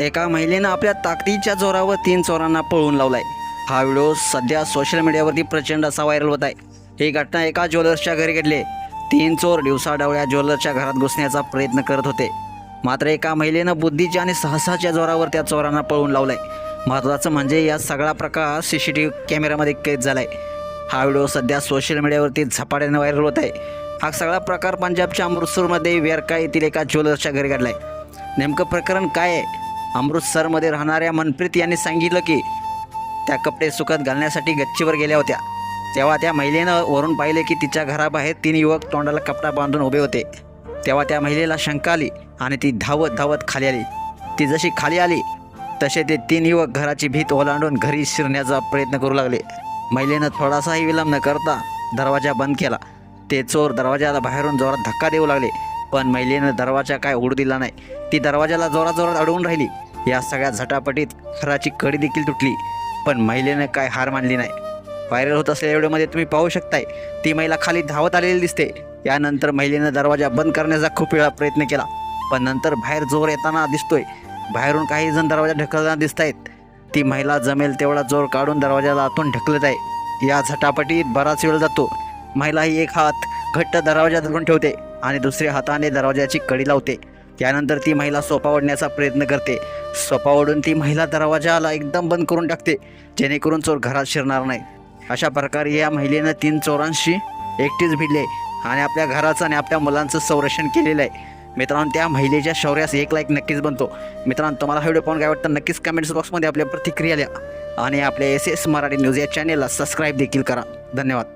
एका महिलेनं आपल्या ताकदीच्या जोरावर तीन चोरांना पळवून लावलाय. हा व्हिडिओ सध्या सोशल मीडियावरती प्रचंड असा व्हायरल होत आहे. ही घटना एका ज्वेलर्सच्या घरी घडली. तीन चोर दिवसाढवळ्या ज्वेलर्सच्या घरात घुसण्याचा प्रयत्न करत होते. मात्र एका महिलेनं बुद्धीच्या आणि साहसाच्या जोरावर त्या चोरांना पळवून लावलाय. महत्त्वाचं म्हणजे या सगळा प्रकार सी सी टी व्ही कॅमेऱ्यामध्ये कैद झालाय. हा व्हिडिओ सध्या सोशल मीडियावरती झपाट्याने व्हायरल होत आहे. हा सगळा प्रकार पंजाबच्या अमृतसरमध्ये वेरका येथील एका ज्वेलर्सच्या घरी घडलाय. नेमकं प्रकरण काय आहे? अमृतसरमध्ये राहणाऱ्या मनप्रीत यांनी सांगितलं की त्या कपडे सुकत घालण्यासाठी गच्चीवर गेल्या होत्या. तेव्हा त्या महिलेनं वरून पाहिले की तिच्या घराबाहेर तीन युवक तोंडाला कपडा बांधून उभे होते. तेव्हा त्या महिलेला शंका आली आणि ती धावत धावत खाली आली. ती जशी खाली आली तसे ते तीन युवक घराची भीत ओलांडून घरी शिरण्याचा प्रयत्न करू लागले. महिलेनं थोडासाही विलंब न करता दरवाजा बंद केला. ते चोर दरवाजाला बाहेरून जोरात धक्का देऊ लागले पण महिलेनं दरवाजा काय उघडू दिला नाही. ती दरवाजाला जोरात जोरात अडवून राहिली. या सगळ्या झटापटीत घराची कडी देखील तुटली पण महिलेनं काय हार मानली नाही. व्हायरल होत असलेल्या व्हिडिओमध्ये तुम्ही पाहू शकताय ती महिला खाली धावत आलेली दिसते. यानंतर महिलेनं दरवाजा बंद करण्याचा खूप वेळा प्रयत्न केला पण नंतर बाहेर जोर येताना दिसतोय. बाहेरून काही जण दरवाजा ढकलताना दिसत आहेत ती महिला जमेल तेवढा जोर काढून दरवाजाला आतून ढकलत आहे. या झटापटीत बराच वेळ जातो. महिला ही एक हात घट्ट दरवाजा धरून ठेवते आणि दुसऱ्या हाताने दरवाजाची कडी लावते. त्यानंतर ती महिला सोपा ओढण्याचा प्रयत्न करते. सोफा ती महिला दरवाजाला एकदम बंद करून टाकते जेणेकरून चोर घरात शिरणार नाही. अशा प्रकारे या महिलेनं तीन चोरांशी एकटीच भिडले आणि आपल्या घराचं आणि आपल्या मुलांचं संरक्षण केलेलं आहे. मित्रांनो त्या महिलेच्या शौर्यास एक लाईक नक्कीच बनतो. मित्रांनो तुम्हाला हा व्हिडिओ पाहून काय वाटतं? नक्कीच कमेंट्स बॉक्समध्ये आपल्या प्रतिक्रिया द्या. आणि आपल्या एस एस मराठी न्यूज या चॅनेलला सबस्क्राईब देखील करा. धन्यवाद.